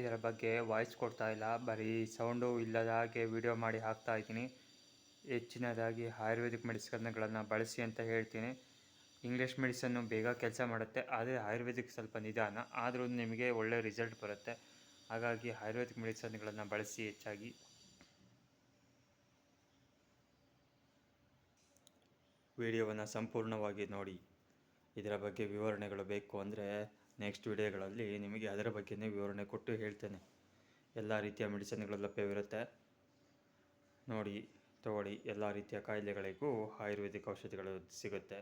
ಇದರ ಬಗ್ಗೆ ವಾಯ್ಸ್ ಕೊಡ್ತಾ ಇಲ್ಲ. ಬರೀ ಸೌಂಡು ಇಲ್ಲದ ಹಾಗೆ ವಿಡಿಯೋ ಮಾಡಿ ಹಾಕ್ತಾ ಇದ್ದೀನಿ. ಹೆಚ್ಚಿನದಾಗಿ ಆಯುರ್ವೇದಿಕ್ ಮೆಡಿಸನ್ಗಳನ್ನು ಬಳಸಿ ಅಂತ ಹೇಳ್ತೀನಿ. ಇಂಗ್ಲೀಷ್ ಮೆಡಿಸನ್ನು ಬೇಗ ಕೆಲಸ ಮಾಡುತ್ತೆ. ಆದರೆ ಆಯುರ್ವೇದಿಕ್ ಸ್ವಲ್ಪ ನಿಧಾನ. ಆದರೂ ನಿಮಗೆ ಒಳ್ಳೆಯ ರಿಸಲ್ಟ್ ಬರುತ್ತೆ. ಹಾಗಾಗಿ ಆಯುರ್ವೇದಿಕ್ ಮೆಡಿಸನ್ಗಳನ್ನು ಬಳಸಿ ಹೆಚ್ಚಾಗಿ. ವಿಡಿಯೋವನ್ನು ಸಂಪೂರ್ಣವಾಗಿ ನೋಡಿ. ಇದರ ಬಗ್ಗೆ ವಿವರಣೆಗಳು ಬೇಕು ಅಂದರೆ ನೆಕ್ಸ್ಟ್ ವಿಡಿಯೋಗಳಲ್ಲಿ ನಿಮಗೆ ಅದರ ಬಗ್ಗೆನೇ ವಿವರಣೆ ಕೊಟ್ಟು ಹೇಳ್ತೇನೆ. ಎಲ್ಲ ರೀತಿಯ ಮೆಡಿಸಿನ್ಗಳು ಲಭ್ಯವಿರುತ್ತೆ. ನೋಡಿ, ತಗೊಳ್ಳಿ. ಎಲ್ಲ ರೀತಿಯ ಕಾಯಿಲೆಗಳಿಗೂ ಆಯುರ್ವೇದಿಕ್ ಔಷಧಿಗಳು ಸಿಗುತ್ತೆ.